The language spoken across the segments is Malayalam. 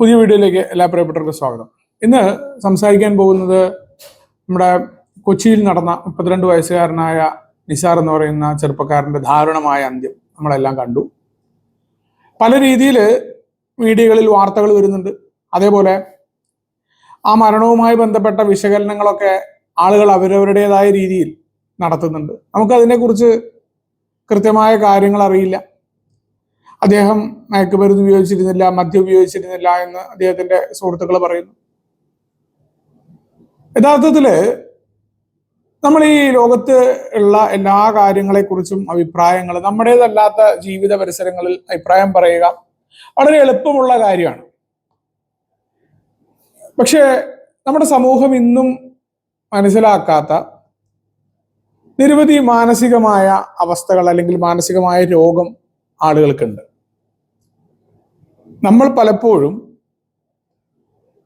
പുതിയ വീഡിയോയിലേക്ക് എല്ലാ പ്രിയപ്പെട്ടവർക്കും സ്വാഗതം. ഇന്ന് സംസാരിക്കാൻ പോകുന്നത് നമ്മുടെ കൊച്ചിയിൽ നടന്ന മുപ്പത്തിരണ്ട് വയസ്സുകാരനായ നിസാർ എന്ന് പറയുന്ന ചെറുപ്പക്കാരന്റെ ദാരുണമായ അന്ത്യം നമ്മളെല്ലാം കണ്ടു. പല രീതിയിൽ മീഡിയകളിൽ വാർത്തകൾ വരുന്നുണ്ട്. അതേപോലെ ആ മരണവുമായി ബന്ധപ്പെട്ട വിശകലനങ്ങളൊക്കെ ആളുകൾ അവരവരുടേതായ രീതിയിൽ നടത്തുന്നുണ്ട്. നമുക്കതിനെക്കുറിച്ച് കൃത്യമായ കാര്യങ്ങൾ അറിയില്ല. അദ്ദേഹം മയക്കുമരുന്ന് ഉപയോഗിച്ചിരുന്നില്ല മദ്യം ഉപയോഗിച്ചിരുന്നില്ല എന്ന് അദ്ദേഹത്തിന്റെ സുഹൃത്തുക്കൾ പറയുന്നു. യഥാർത്ഥത്തിൽ നമ്മൾ ഈ ലോകത്ത് ഉള്ള എല്ലാ കാര്യങ്ങളെക്കുറിച്ചും അഭിപ്രായങ്ങൾ നമ്മുടേതല്ലാത്ത ജീവിത പരിസരങ്ങളിൽ അഭിപ്രായം പറയുക വളരെ എളുപ്പമുള്ള കാര്യമാണ്. പക്ഷേ നമ്മുടെ സമൂഹം ഇന്നും മനസ്സിലാക്കാത്ത നിരവധി മാനസികമായ അവസ്ഥകൾ അല്ലെങ്കിൽ മാനസികമായ രോഗം ആളുകൾക്കുണ്ട്. നമ്മൾ പലപ്പോഴും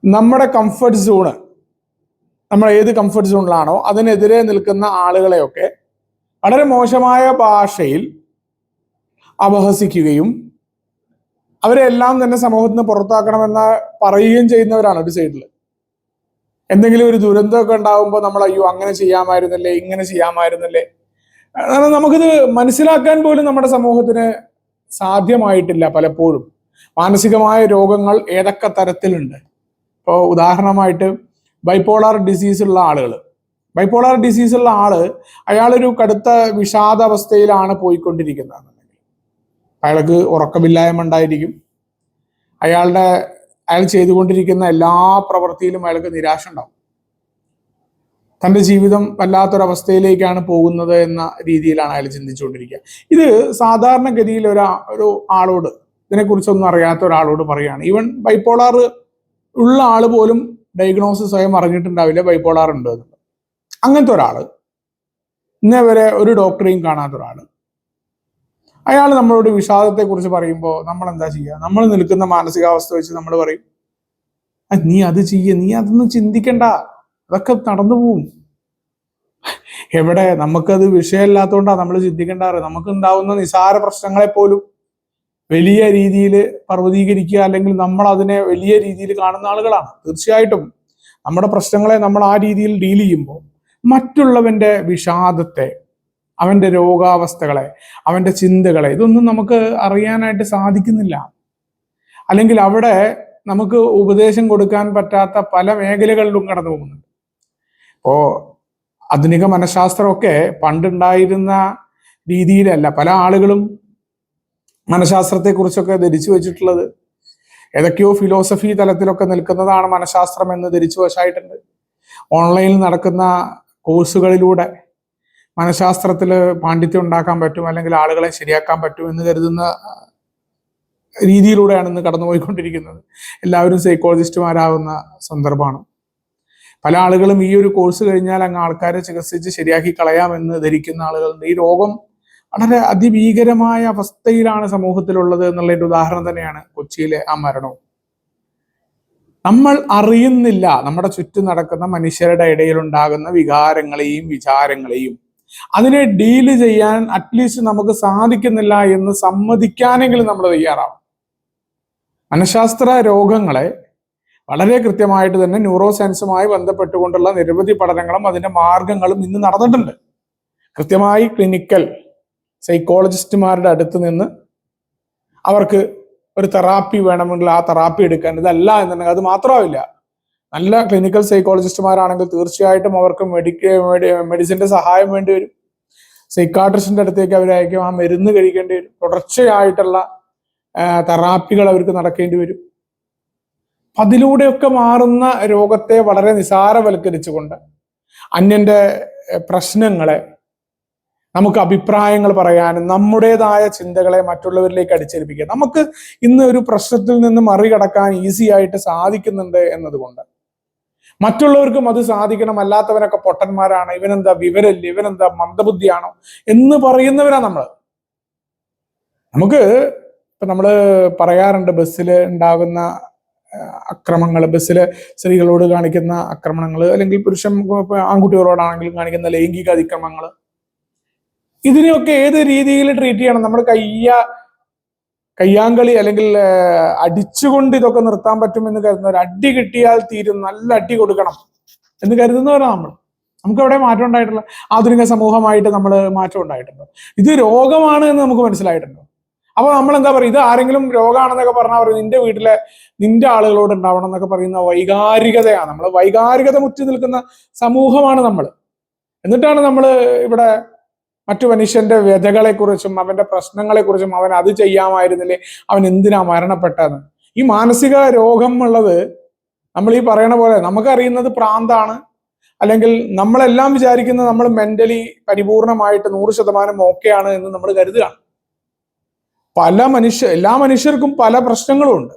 നമ്മുടെ കംഫർട്ട് സോണ് നമ്മൾ ഏത് കംഫർട്ട് സോണിലാണോ അതിനെതിരെ നിൽക്കുന്ന ആളുകളെയൊക്കെ വളരെ മോശമായ ഭാഷയിൽ അപഹസിക്കുകയും അവരെ എല്ലാം തന്നെ സമൂഹത്തിന് പുറത്താക്കണമെന്ന് പറയുകയും ചെയ്യുന്നവരാണ് ഒരു സൈഡിൽ എന്തെങ്കിലും ഒരു ദുരന്തമൊക്കെ ഉണ്ടാകുമ്പോൾ നമ്മൾ അയ്യോ അങ്ങനെ ചെയ്യാമായിരുന്നല്ലേ ഇങ്ങനെ ചെയ്യാമായിരുന്നല്ലേ? നമുക്കിത് മനസ്സിലാക്കാൻ പോലും നമ്മുടെ സമൂഹത്തിന് സാധ്യമായിട്ടില്ല പലപ്പോഴും. മാനസികമായ രോഗങ്ങൾ ഏതൊക്കെ തരത്തിലുണ്ട്? ഇപ്പോൾ ഉദാഹരണമായിട്ട് ബൈപ്പോളാർ ഡിസീസ് ഉള്ള ആളുകൾ. ബൈപ്പോളാർ ഡിസീസ് ഉള്ള ആൾ അയാളൊരു കടുത്ത വിഷാദാവസ്ഥയിലാണ് പോയിക്കൊണ്ടിരിക്കുന്നത്. അയാൾക്ക് ഉറക്കമില്ലായ്മ ഉണ്ടായിരിക്കും. അയാളുടെ അയാൾ ചെയ്തുകൊണ്ടിരിക്കുന്ന എല്ലാ പ്രവൃത്തിയിലും അയാൾക്ക് നിരാശ ഉണ്ടാവും. തന്റെ ജീവിതം വല്ലാത്തൊരവസ്ഥയിലേക്കാണ് പോകുന്നത് എന്ന രീതിയിലാണ് അയാൾ ചിന്തിച്ചുകൊണ്ടിരിക്കുക. ഇത് സാധാരണഗതിയിൽ ഒരു ഒരു ആളോട് ഇതിനെക്കുറിച്ചൊന്നും അറിയാത്ത ഒരാളോട് പറയുകയാണ്. ഈവൻ ബൈപ്പോളാർ ഉള്ള ആൾ പോലും ഡയഗ്നോസിസ് സ്വയം അറിഞ്ഞിട്ടുണ്ടാവില്ല ബൈപ്പോളാർ ഉണ്ട് അങ്ങനത്തെ ഒരാൾ ഇന്നേ വരെ ഒരു ഡോക്ടറെയും കാണാത്ത ഒരാൾ അയാൾ നമ്മളോട് വിഷാദത്തെക്കുറിച്ച് പറയുമ്പോൾ നമ്മൾ എന്താ ചെയ്യുക? നമ്മൾ നിൽക്കുന്ന മാനസികാവസ്ഥ വെച്ച് നമ്മൾ പറയും നീ അത് ചെയ്യ നീ അതൊന്നും ചിന്തിക്കണ്ട. അതൊക്കെ നടന്നു പോവും. എവിടെ? നമുക്കത് വിഷയമല്ലാത്തതുകൊണ്ടാണ് നമ്മൾ ചിന്തിക്കേണ്ടാറ്. നമുക്ക് ഉണ്ടാവുന്ന നിസാര പ്രശ്നങ്ങളെ പോലും വലിയ രീതിയിൽ പർവതീകരിക്കുക അല്ലെങ്കിൽ നമ്മൾ അതിനെ വലിയ രീതിയിൽ കാണുന്ന ആളുകളാണ്. തീർച്ചയായിട്ടും നമ്മുടെ പ്രശ്നങ്ങളെ നമ്മൾ ആ രീതിയിൽ ഡീൽ ചെയ്യുമ്പോൾ മറ്റുള്ളവന്റെ വിഷാദത്തെ അവന്റെ രോഗാവസ്ഥകളെ അവന്റെ ചിന്തകളെ ഇതൊന്നും നമുക്ക് അറിയാനായിട്ട് സാധിക്കുന്നില്ല. അല്ലെങ്കിൽ അവിടെ നമുക്ക് ഉപദേശം കൊടുക്കാൻ പറ്റാത്ത പല മേഖലകളിലും കടന്നു പോകുന്നുണ്ട്. ഇപ്പോ ആധുനിക മനഃശാസ്ത്രമൊക്കെ പണ്ടുണ്ടായിരുന്ന രീതിയിലല്ല. പല ആളുകളും മനഃശാസ്ത്രത്തെ കുറിച്ചൊക്കെ ധരിച്ചു വെച്ചിട്ടുള്ളത്. ഏതൊക്കെയോ ഫിലോസഫി തലത്തിലൊക്കെ നിൽക്കുന്നതാണ് മനഃശാസ്ത്രം എന്ന് ധരിച്ചു വശമായിട്ടുണ്ട് ഓൺലൈനിൽ നടക്കുന്ന കോഴ്സുകളിലൂടെ മനഃശാസ്ത്രത്തിൽ പാണ്ഡിത്യം ഉണ്ടാക്കാൻ പറ്റും അല്ലെങ്കിൽ ആളുകളെ ശരിയാക്കാൻ പറ്റും എന്ന് കരുതുന്ന രീതിയിലൂടെയാണ് ഇന്ന് കടന്നുപോയിക്കൊണ്ടിരിക്കുന്നത്. എല്ലാവരും സൈക്കോളജിസ്റ്റുമാരാകുന്ന സന്ദർഭമാണ്. പല ആളുകളും ഈ ഒരു കോഴ്സ് കഴിഞ്ഞാൽ അങ്ങ് ആൾക്കാരെ ചികിത്സിച്ച് ശരിയാക്കി കളയാമെന്ന് ധരിക്കുന്ന ആളുകളുണ്ട്. ഈ രോഗം വളരെ അതിഭീകരമായ അവസ്ഥയിലാണ് സമൂഹത്തിലുള്ളത് എന്നുള്ളതിന്റെ ഉദാഹരണം തന്നെയാണ് കൊച്ചിയിലെ ആ മരണവും. നമ്മൾ അറിയുന്നില്ല നമ്മുടെ ചുറ്റും നടക്കുന്ന മനുഷ്യരുടെ ഇടയിൽ ഉണ്ടാകുന്ന വികാരങ്ങളെയും വിചാരങ്ങളെയും. അതിനെ ഡീൽ ചെയ്യാൻ അറ്റ്ലീസ്റ്റ് നമുക്ക് സാധിക്കുന്നില്ല എന്ന് സമ്മതിക്കാനെങ്കിലും നമ്മൾ തയ്യാറാവും മനഃശാസ്ത്ര രോഗങ്ങളെ വളരെ കൃത്യമായിട്ട് തന്നെ ന്യൂറോ സയൻസുമായി ബന്ധപ്പെട്ടുകൊണ്ടുള്ള നിരവധി പഠനങ്ങളും അതിന്റെ മാർഗങ്ങളും ഇന്ന് നടന്നിട്ടുണ്ട്. കൃത്യമായി ക്ലിനിക്കൽ സൈക്കോളജിസ്റ്റുമാരുടെ അടുത്ത് നിന്ന് അവർക്ക് ഒരു തെറാപ്പി വേണമെങ്കിൽ ആ തെറാപ്പി എടുക്കാൻ ഇതല്ല എന്നുണ്ടെങ്കിൽ അത് മാത്രമാവില്ല. നല്ല ക്ലിനിക്കൽ സൈക്കോളജിസ്റ്റുമാരാണെങ്കിൽ തീർച്ചയായിട്ടും അവർക്ക് മെഡിക്ക മെഡിസിന്റെ സഹായം വേണ്ടി വരും. സൈക്കാട്രിസ്റ്റിന്റെ അടുത്തേക്ക് അവരായിരിക്കും ആ മരുന്ന് കഴിക്കേണ്ടി വരും. തുടർച്ചയായിട്ടുള്ള തെറാപ്പികൾ അവർക്ക് നടക്കേണ്ടി വരും. അതിലൂടെയൊക്കെ മാറുന്ന രോഗത്തെ വളരെ നിസാരവൽക്കരിച്ചുകൊണ്ട് അന്യന്റെ പ്രശ്നങ്ങളെ നമുക്ക് അഭിപ്രായങ്ങൾ പറയാനും നമ്മുടേതായ ചിന്തകളെ മറ്റുള്ളവരിലേക്ക് അടിച്ചേൽപ്പിക്കുക നമുക്ക് ഇന്ന് ഒരു പ്രശ്നത്തിൽ നിന്ന് മറികടക്കാൻ ഈസി ആയിട്ട് സാധിക്കുന്നുണ്ട് എന്നതുകൊണ്ട്. മറ്റുള്ളവർക്കും അത് സാധിക്കണം അല്ലാത്തവരൊക്കെ പൊട്ടന്മാരാണ് ഇവനെന്താ വിവരല്ലേ ഇവനെന്താ മന്ദബുദ്ധിയാണോ എന്ന് പറയുന്നവരാ നമ്മൾ നമുക്ക് ഇപ്പൊ നമ്മൾ പറയാറുണ്ട് ബസ്സിൽ ഉണ്ടാകുന്ന അക്രമങ്ങൾ ബസ്സിൽ സ്ത്രീകളോട് കാണിക്കുന്ന ആക്രമണങ്ങൾ അല്ലെങ്കിൽ പുരുഷൻ ആൺകുട്ടികളോടാണെങ്കിലും കാണിക്കുന്ന ലൈംഗിക അതിക്രമങ്ങൾ ഇതിനെയൊക്കെ ഏത് രീതിയിൽ ട്രീറ്റ് ചെയ്യണം? നമ്മൾ കയ്യ കയ്യാങ്കളി അല്ലെങ്കിൽ അടിച്ചുകൊണ്ട് ഇതൊക്കെ നിർത്താൻ പറ്റുമെന്ന് കരുതുന്നവർ അടി കിട്ടിയാൽ തീരും നല്ല അടി കൊടുക്കണം എന്ന് കരുതുന്നവരാണ് നമ്മൾ. നമുക്ക് എവിടെ മാറ്റം ഉണ്ടായിട്ടുള്ള ആധുനിക സമൂഹമായിട്ട് നമ്മൾ മാറ്റം ഉണ്ടായിട്ടുണ്ടോ. ഇത് രോഗമാണ് എന്ന് നമുക്ക് മനസ്സിലായിട്ടുണ്ടോ. അപ്പൊ നമ്മൾ എന്താ പറയുക ഇത് ആരെങ്കിലും രോഗമാണെന്നൊക്കെ പറഞ്ഞാൽ പറയും നിന്റെ വീട്ടിലെ നിന്റെ ആളുകളോട് ഉണ്ടാവണം എന്നൊക്കെ പറയുന്ന വൈകാരികതയാണ്. നമ്മൾ വൈകാരികത മുറ്റി നിൽക്കുന്ന സമൂഹമാണ് നമ്മൾ. എന്നിട്ടാണ് നമ്മൾ ഇവിടെ മറ്റു മനുഷ്യന്റെ വ്യതകളെ കുറിച്ചും അവന്റെ പ്രശ്നങ്ങളെ കുറിച്ചും അവൻ അത് ചെയ്യാമായിരുന്നില്ലേ? അവൻ എന്തിനാ മരണപ്പെട്ടെന്ന് ഈ മാനസിക രോഗം ഉള്ളത് നമ്മൾ ഈ പറയണ പോലെ നമുക്കറിയുന്നത് പ്രാന്താണ്. അല്ലെങ്കിൽ നമ്മളെല്ലാം വിചാരിക്കുന്നത് നമ്മൾ മെന്റലി പരിപൂർണമായിട്ട് നൂറ് ശതമാനം ഓക്കെയാണ് എന്ന് നമ്മൾ കരുതുകയാണ് പല മനുഷ്യ എല്ലാ മനുഷ്യർക്കും പല പ്രശ്നങ്ങളും ഉണ്ട്.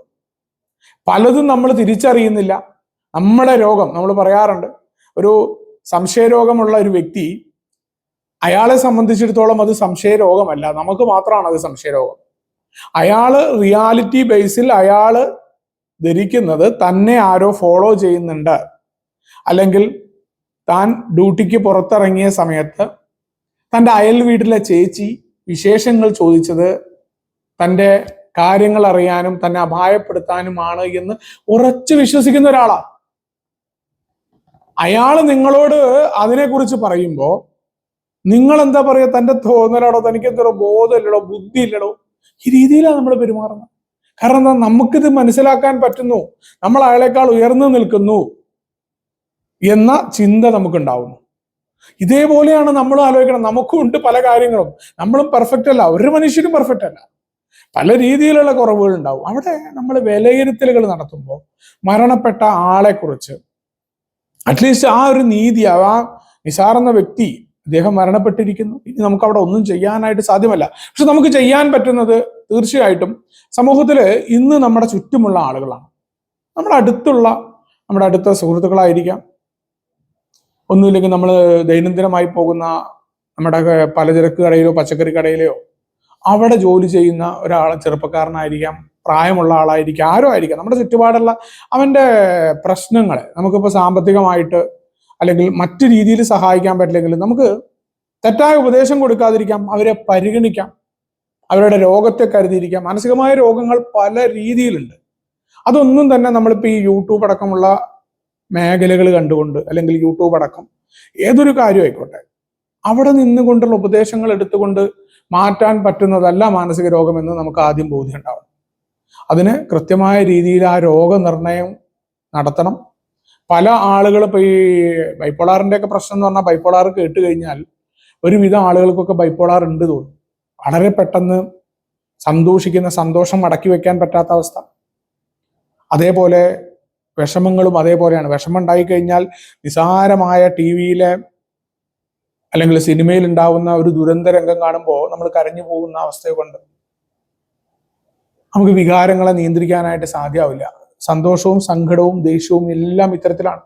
പലതും നമ്മൾ തിരിച്ചറിയുന്നില്ല. നമ്മുടെ രോഗം നമ്മൾ പറയാറുണ്ട്. ഒരു സംശയരോഗമുള്ള ഒരു വ്യക്തി അയാളെ സംബന്ധിച്ചിടത്തോളം അത് സംശയരോഗമല്ല. നമുക്ക് മാത്രമാണ് അത് സംശയരോഗം. അയാൾ റിയാലിറ്റി ബേസിൽ അയാൾ ധരിക്കുന്നത് തന്നെ ആരോ ഫോളോ ചെയ്യുന്നുണ്ട്. അല്ലെങ്കിൽ താൻ ഡ്യൂട്ടിക്ക് പുറത്തിറങ്ങിയ സമയത്ത് തന്റെ അയൽ വീട്ടിലെ ചേച്ചി വിശേഷങ്ങൾ ചോദിച്ചത് തന്റെ കാര്യങ്ങൾ അറിയാനും തന്നെ അപായപ്പെടുത്താനുമാണ് എന്ന് ഉറച്ചു വിശ്വസിക്കുന്ന ഒരാളാ. അയാൾ നിങ്ങളോട് അതിനെക്കുറിച്ച് പറയുമ്പോൾ നിങ്ങൾ എന്താ പറയുക തന്റെ തോന്നലാണോ തനിക്ക് എന്തോ ബോധമില്ലടോ ബുദ്ധി ഇല്ലടോ ഈ രീതിയിലാണ് നമ്മൾ പെരുമാറുന്നത്. കാരണം എന്താ നമുക്കിത് മനസ്സിലാക്കാൻ പറ്റുന്നു. നമ്മൾ അയാളെക്കാൾ ഉയർന്നു നിൽക്കുന്നു എന്ന ചിന്ത നമുക്കുണ്ടാവുന്നു. ഇതേപോലെയാണ് നമ്മളും ആലോചിക്കണം. നമുക്കും ഉണ്ട് പല കാര്യങ്ങളും. നമ്മളും പെർഫെക്റ്റ് അല്ല. ഒരു മനുഷ്യനും പെർഫെക്റ്റ് അല്ല. പല രീതിയിലുള്ള കുറവുകൾ ഉണ്ടാവും. അവിടെ നമ്മൾ വിലയിരുത്തലുകൾ നടത്തുമ്പോൾ മരണപ്പെട്ട ആളെക്കുറിച്ച് അറ്റ്ലീസ്റ്റ് ആ ഒരു നീതി ആ നിസാറുന്ന വ്യക്തി അദ്ദേഹം മരണപ്പെട്ടിരിക്കുന്നു. ഇനി നമുക്ക് അവിടെ ഒന്നും ചെയ്യാനായിട്ട് സാധ്യമല്ല. പക്ഷെ നമുക്ക് ചെയ്യാൻ പറ്റുന്നത് തീർച്ചയായിട്ടും സമൂഹത്തിൽ ഇന്ന് നമ്മുടെ ചുറ്റുമുള്ള ആളുകളാണ്. നമ്മുടെ അടുത്തുള്ള നമ്മുടെ അടുത്ത സുഹൃത്തുക്കളായിരിക്കാം. ഒന്നുമില്ലെങ്കിൽ നമ്മൾ ദൈനംദിനമായി പോകുന്ന നമ്മുടെ പലചരക്ക് കടയിലോ പച്ചക്കറി കടയിലെയോ അവിടെ ജോലി ചെയ്യുന്ന ഒരാൾ ചെറുപ്പക്കാരനായിരിക്കാം പ്രായമുള്ള ആളായിരിക്കാം ആരോ ആയിരിക്കാം. നമ്മുടെ ചുറ്റുപാടുള്ള അവന്റെ പ്രശ്നങ്ങളെ നമുക്കിപ്പോൾ സാമ്പത്തികമായിട്ട് അല്ലെങ്കിൽ മറ്റു രീതിയിൽ സഹായിക്കാൻ പറ്റില്ലെങ്കിൽ നമുക്ക് തെറ്റായ ഉപദേശം കൊടുക്കാതിരിക്കാം അവരെ പരിഗണിക്കാം അവരുടെ രോഗത്തെ കരുതിയിരിക്കാം. മാനസികമായ രോഗങ്ങൾ പല രീതിയിലുണ്ട്. അതൊന്നും തന്നെ നമ്മളിപ്പോൾ ഈ യൂട്യൂബ് അടക്കമുള്ള മേഖലകൾ കണ്ടുകൊണ്ട് അല്ലെങ്കിൽ യൂട്യൂബ് അടക്കം ഏതൊരു കാര്യം ആയിക്കോട്ടെ അവിടെ നിന്നുകൊണ്ടുള്ള ഉപദേശങ്ങൾ എടുത്തുകൊണ്ട് മാറ്റാൻ പറ്റുന്നതല്ല മാനസിക രോഗമെന്ന് നമുക്ക് ആദ്യം ബോധ്യം ഉണ്ടാവും അതിന് കൃത്യമായ രീതിയിൽ ആ രോഗനിർണയം നടത്തണം. പല ആളുകൾ ഇപ്പൊ ഈ ബൈപ്പോളാറിന്റെ ഒക്കെ പ്രശ്നം എന്ന് പറഞ്ഞാൽ ബൈപ്പോളാർ കേട്ട് കഴിഞ്ഞാൽ ഒരുവിധം ആളുകൾക്കൊക്കെ ബൈപ്പോളാർ ഉണ്ട് തോന്നും. വളരെ പെട്ടെന്ന് സന്തോഷിക്കുന്ന സന്തോഷം അടക്കി വെക്കാൻ പറ്റാത്ത അവസ്ഥ. അതേപോലെ വിഷമങ്ങളും അതേപോലെയാണ്. വിഷമം ഉണ്ടായി കഴിഞ്ഞാൽ നിസാരമായ ടി വിയിലെ അല്ലെങ്കിൽ സിനിമയിൽ ഉണ്ടാവുന്ന ഒരു ദുരന്ത രംഗം കാണുമ്പോൾ നമ്മൾ കരഞ്ഞു പോകുന്ന അവസ്ഥയെ കൊണ്ട് നമുക്ക് വികാരങ്ങളെ നിയന്ത്രിക്കാനായിട്ട് സാധ്യമാവില്ല. സന്തോഷവും സങ്കടവും ദേഷ്യവും എല്ലാം ഇത്തരത്തിലാണ്.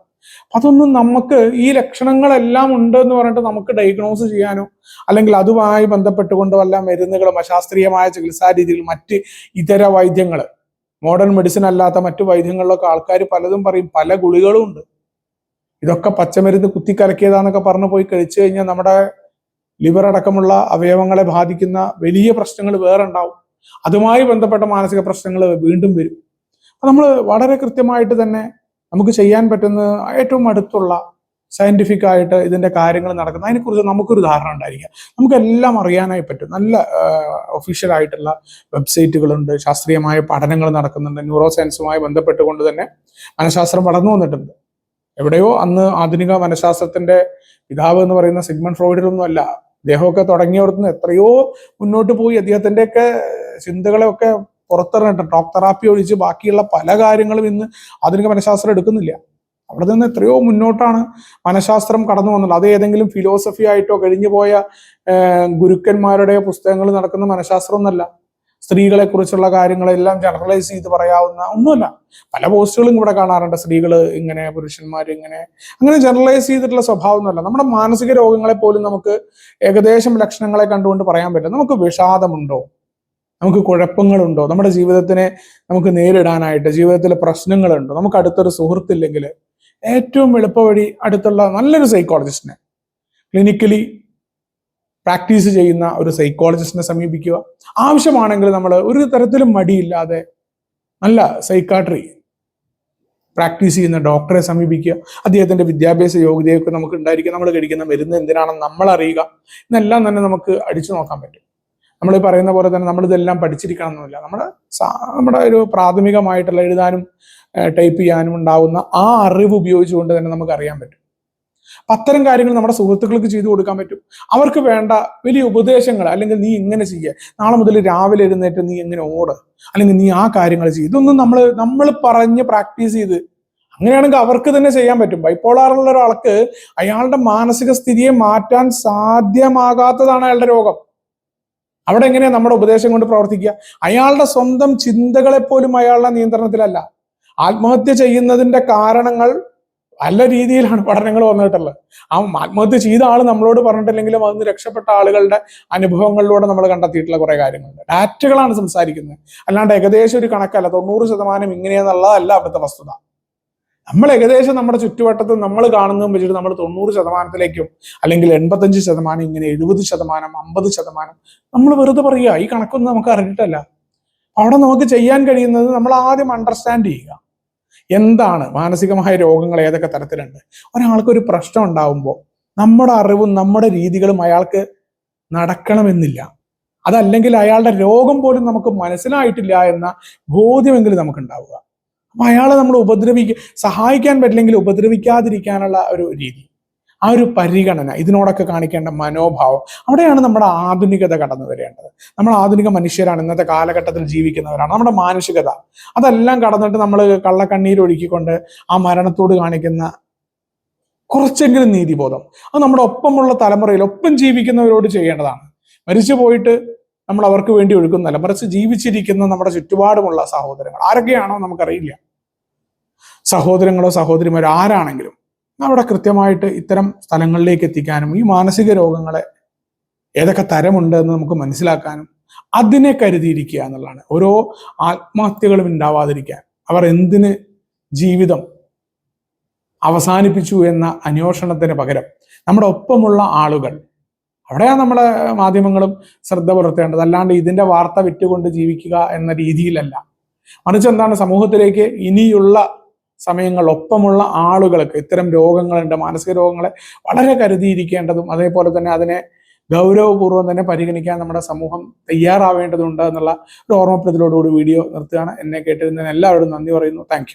അതൊന്നും നമുക്ക് ഈ ലക്ഷണങ്ങളെല്ലാം ഉണ്ട് എന്ന് പറഞ്ഞിട്ട് നമുക്ക് ഡയഗ്നോസ് ചെയ്യാനോ അല്ലെങ്കിൽ അതുമായി ബന്ധപ്പെട്ടുകൊണ്ട് വല്ല മരുന്നുകളും അശാസ്ത്രീയമായ ചികിത്സാ രീതിയിൽ മറ്റ് ഇതര വൈദ്യങ്ങൾ മോഡേൺ മെഡിസിൻ അല്ലാത്ത മറ്റു വൈദ്യങ്ങളിലൊക്കെ ആൾക്കാർ പലതും പറയും പല ഗുളികളും ഉണ്ട്. ഇതൊക്കെ പച്ചമരുന്ന് കുത്തിക്കലക്കിയതാന്നൊക്കെ പറഞ്ഞു പോയി കഴിച്ചു കഴിഞ്ഞാൽ നമ്മുടെ ലിവർ അടക്കമുള്ള അവയവങ്ങളെ ബാധിക്കുന്ന വലിയ പ്രശ്നങ്ങൾ വേറെ ഉണ്ടാവും. അതുമായി ബന്ധപ്പെട്ട മാനസിക പ്രശ്നങ്ങൾ വീണ്ടും വരും. അപ്പൊ നമ്മൾ വളരെ കൃത്യമായിട്ട് തന്നെ നമുക്ക് ചെയ്യാൻ പറ്റുന്ന ഏറ്റവും അടുത്തുള്ള സയന്റിഫിക് ആയിട്ട് ഇതിന്റെ കാര്യങ്ങൾ നടക്കുന്ന അതിനെക്കുറിച്ച് നമുക്കൊരു ധാരണ ഉണ്ടായിരിക്കുക നമുക്കെല്ലാം അറിയാനായി പറ്റും. നല്ല ഒഫീഷ്യൽ ആയിട്ടുള്ള വെബ്സൈറ്റുകളുണ്ട് ശാസ്ത്രീയമായ പഠനങ്ങൾ നടക്കുന്നുണ്ട്. ന്യൂറോ സയൻസുമായി ബന്ധപ്പെട്ടുകൊണ്ട് തന്നെ മനഃശാസ്ത്രം വളർന്നു വന്നിട്ടുണ്ട്. എവിടെയോ അന്ന് ആധുനിക മനഃശാസ്ത്രത്തിന്റെ പിതാവ് എന്ന് പറയുന്ന സിഗ്മൺ ഫ്രോയിഡിലൊന്നും അല്ല അദ്ദേഹമൊക്കെ തുടങ്ങിയവർന്ന് എത്രയോ മുന്നോട്ട് പോയി. അദ്ദേഹത്തിന്റെയൊക്കെ ചിന്തകളെയൊക്കെ പുറത്തിറങ്ങട്ടെ. ടോക്ക് തെറാപ്പി ഒഴിച്ച് ബാക്കിയുള്ള പല കാര്യങ്ങളും ഇന്ന് ആധുനിക മനഃശാസ്ത്രം എടുക്കുന്നില്ല. അവിടെ നിന്ന് എത്രയോ മുന്നോട്ടാണ് മനഃശാസ്ത്രം കടന്നു വന്നത്. അത് ഏതെങ്കിലും ഫിലോസഫി ആയിട്ടോ കഴിഞ്ഞു പോയ ഗുരുക്കന്മാരുടെ പുസ്തകങ്ങൾ നടക്കുന്ന മനഃശാസ്ത്രം ഒന്നല്ല. സ്ത്രീകളെ കുറിച്ചുള്ള കാര്യങ്ങളെല്ലാം ജനറലൈസ് ചെയ്ത് പറയാവുന്ന ഒന്നുമല്ല. പല പോസ്റ്റുകളും ഇവിടെ കാണാറുണ്ട്. സ്ത്രീകൾ ഇങ്ങനെ പുരുഷന്മാർ ഇങ്ങനെ. അങ്ങനെ ജനറലൈസ് ചെയ്തിട്ടുള്ള സ്വഭാവമൊന്നുമല്ല നമ്മുടെ മാനസിക രോഗങ്ങളെ പോലും നമുക്ക് ഏകദേശം ലക്ഷണങ്ങളെ കണ്ടുകൊണ്ട് പറയാൻ പറ്റില്ല. നമുക്ക് വിഷാദമുണ്ടോ? നമുക്ക് കുഴപ്പങ്ങളുണ്ടോ? നമ്മുടെ ജീവിതത്തിനെ നമുക്ക് നേരിടാനായിട്ട് ജീവിതത്തിലെ പ്രശ്നങ്ങളുണ്ടോ? നമുക്ക് അടുത്തൊരു സുഹൃത്തില്ലെങ്കിൽ ഏറ്റവും എളുപ്പവഴി അടുത്തുള്ള നല്ലൊരു സൈക്കോളജിസ്റ്റിനെ ക്ലിനിക്കലി പ്രാക്ടീസ് ചെയ്യുന്ന ഒരു സൈക്കോളജിസ്റ്റിനെ സമീപിക്കുക. ആവശ്യമാണെങ്കിൽ നമ്മൾ ഒരു തരത്തിലും മടിയില്ലാതെ നല്ല സൈക്കാട്രി പ്രാക്ടീസ് ചെയ്യുന്ന ഡോക്ടറെ സമീപിക്കുക. അദ്ദേഹത്തിന്റെ വിദ്യാഭ്യാസ യോഗ്യതയൊക്കെ നമുക്ക് ഉണ്ടായിരിക്കുക നമ്മൾ കഴിക്കുന്ന മരുന്ന് എന്തിനാണെന്ന് നമ്മൾ അറിയുക എന്നെല്ലാം തന്നെ നമുക്ക് അടിച്ചു നോക്കാൻ പറ്റും. നമ്മൾ പറയുന്ന പോലെ തന്നെ നമ്മൾ ഇതെല്ലാം പഠിച്ചിരിക്കണം എന്നില്ല നമ്മൾ നമ്മുടെ ഒരു പ്രാഥമികമായിട്ടുള്ള എഴുതാനും ടൈപ്പ് ചെയ്യാനും ഉണ്ടാവുന്ന ആ അറിവ് ഉപയോഗിച്ചുകൊണ്ട് തന്നെ നമുക്ക് അറിയാൻ പറ്റും. അത്തരം കാര്യങ്ങൾ നമ്മുടെ സുഹൃത്തുക്കൾക്ക് ചെയ്തു കൊടുക്കാൻ പറ്റും. അവർക്ക് വേണ്ട വലിയ ഉപദേശങ്ങൾ അല്ലെങ്കിൽ നീ ഇങ്ങനെ ചെയ്യുക നാളെ മുതൽ രാവിലെ എഴുന്നേറ്റ് നീ എങ്ങനെ ഓട്. അല്ലെങ്കിൽ നീ ആ കാര്യങ്ങൾ ചെയ്യും. ഇതൊന്നും നമ്മൾ നമ്മൾ പറഞ്ഞ് പ്രാക്ടീസ് ചെയ്ത് അങ്ങനെയാണെങ്കിൽ അവർക്ക് തന്നെ ചെയ്യാൻ പറ്റും. ബൈപ്പോളാറുള്ള ഒരാൾക്ക് അയാളുടെ മാനസിക സ്ഥിതിയെ മാറ്റാൻ സാധ്യമാകാത്തതാണ് അയാളുടെ രോഗം. അവിടെ എങ്ങനെയാ നമ്മുടെ ഉപദേശം കൊണ്ട് പ്രവർത്തിക്കുക? അയാളുടെ സ്വന്തം ചിന്തകളെ പോലും അയാളുടെ നിയന്ത്രണത്തിലല്ല. ആത്മഹത്യ ചെയ്യുന്നതിന്റെ കാരണങ്ങൾ പല രീതിയിലാണ് പഠനങ്ങൾ വന്നിട്ടുള്ളത്. ആ ആത്മഹത്യ ചെയ്ത ആൾ നമ്മളോട് പറഞ്ഞിട്ടില്ലെങ്കിലും അതിന് രക്ഷപ്പെട്ട ആളുകളുടെ അനുഭവങ്ങളിലൂടെ നമ്മൾ കണ്ടെത്തിയിട്ടുള്ള കുറെ കാര്യങ്ങളുണ്ട്. ഡാറ്റകളാണ് സംസാരിക്കുന്നത്. അല്ലാണ്ട് ഏകദേശം ഒരു കണക്കല്ല. തൊണ്ണൂറ് ശതമാനം ഇങ്ങനെയെന്നുള്ളതല്ല അവിടുത്തെ വസ്തുത. നമ്മൾ ഏകദേശം നമ്മുടെ ചുറ്റുവട്ടത്ത് നമ്മൾ കാണുന്നതും വെച്ചിട്ട് നമ്മൾ തൊണ്ണൂറ് ശതമാനത്തിലേക്കും അല്ലെങ്കിൽ എൺപത്തഞ്ച് ശതമാനം ഇങ്ങനെ എഴുപത് ശതമാനം അമ്പത് ശതമാനം നമ്മൾ വെറുതെ പറയുക ഈ കണക്കൊന്നും നമുക്ക് അറിഞ്ഞിട്ടല്ല. അവിടെ നമുക്ക് ചെയ്യാൻ കഴിയുന്നത് നമ്മൾ ആദ്യം അണ്ടർസ്റ്റാൻഡ് ചെയ്യുക. എന്താണ്? മാനസികമായ രോഗങ്ങൾ ഏതൊക്കെ തരത്തിലുണ്ട്? ഒരാൾക്ക് ഒരു പ്രശ്നം ഉണ്ടാവുമ്പോൾ നമ്മുടെ അറിവും നമ്മുടെ രീതികളും അയാൾക്ക് നടക്കണമെന്നില്ല. അതല്ലെങ്കിൽ അയാളുടെ രോഗം പോലും നമുക്ക് മനസ്സിലായിട്ടില്ല എന്ന ബോധ്യമെങ്കിലും നമുക്ക് ഉണ്ടാവുക. അപ്പൊ അയാളെ നമ്മൾ ഉപദ്രവിക്ക സഹായിക്കാൻ പറ്റില്ലെങ്കിൽ ഉപദ്രവിക്കാതിരിക്കാനുള്ള ഒരു രീതി ആ ഒരു പരിഗണന ഇതിനോടൊക്കെ കാണിക്കേണ്ട മനോഭാവം. അവിടെയാണ് നമ്മുടെ ആധുനികത കടന്നു വരേണ്ടത്. നമ്മൾ ആധുനിക മനുഷ്യരാണ് ഇന്നത്തെ കാലഘട്ടത്തിൽ ജീവിക്കുന്നവരാണ്. നമ്മുടെ മാനുഷികത അതെല്ലാം കടന്നിട്ട് നമ്മൾ കള്ളക്കണ്ണീരൊഴുക്കിക്കൊണ്ട് ആ മരണത്തോട് കാണിക്കുന്ന കുറച്ചെങ്കിലും നീതിബോധം. അത് നമ്മുടെ ഒപ്പമുള്ള തലമുറയിൽ ഒപ്പം ജീവിക്കുന്നവരോട് ചെയ്യേണ്ടതാണ്. മരിച്ചു പോയിട്ട് നമ്മൾ അവർക്ക് വേണ്ടി ഒഴുക്കുന്നതല്ല മറിച്ച് ജീവിച്ചിരിക്കുന്ന നമ്മുടെ ചുറ്റുപാടുമുള്ള സഹോദരങ്ങൾ. ആരൊക്കെയാണോ നമുക്കറിയില്ല. സഹോദരങ്ങളോ സഹോദരിമാരോ ആരാണെങ്കിലും അവിടെ കൃത്യമായിട്ട് ഇത്തരം സ്ഥലങ്ങളിലേക്ക് എത്തിക്കാനും ഈ മാനസിക രോഗങ്ങളെ ഏതൊക്കെ തരമുണ്ട് എന്ന് നമുക്ക് മനസ്സിലാക്കാനും അതിനെ കരുതിയിരിക്കുക എന്നുള്ളതാണ്. ഓരോ ആത്മഹത്യകളും ഉണ്ടാവാതിരിക്കാൻ അവർ എന്തിന് ജീവിതം അവസാനിപ്പിച്ചു എന്ന അന്വേഷണത്തിന് പകരം നമ്മുടെ ഒപ്പമുള്ള ആളുകൾ അവിടെയാണ് നമ്മൾ മാധ്യമങ്ങളും ശ്രദ്ധ പുലർത്തേണ്ടത്. അല്ലാണ്ട് ഇതിന്റെ വാർത്ത വിറ്റുകൊണ്ട് ജീവിക്കുക എന്ന രീതിയിലല്ല. മറിച്ച് എന്താണ് സമൂഹത്തിലേക്ക് ഇനിയുള്ള സമയങ്ങൾ ഒപ്പമുള്ള ആളുകൾക്ക് ഇത്തരം രോഗങ്ങളുണ്ട് മാനസിക രോഗങ്ങളെ വളരെ കരുതിയിരിക്കേണ്ടതും അതേപോലെ തന്നെ അതിനെ ഗൗരവപൂർവം തന്നെ പരിഗണിക്കാൻ നമ്മുടെ സമൂഹം തയ്യാറാവേണ്ടതുണ്ട് എന്നുള്ള ഒരു ഓർമ്മപ്പെടുത്തലോടുകൂടി വീഡിയോ നിർത്തുകയാണ്. എന്നെ കേട്ടിരുന്നതിന് എല്ലാവരോടും നന്ദി പറയുന്നു. താങ്ക്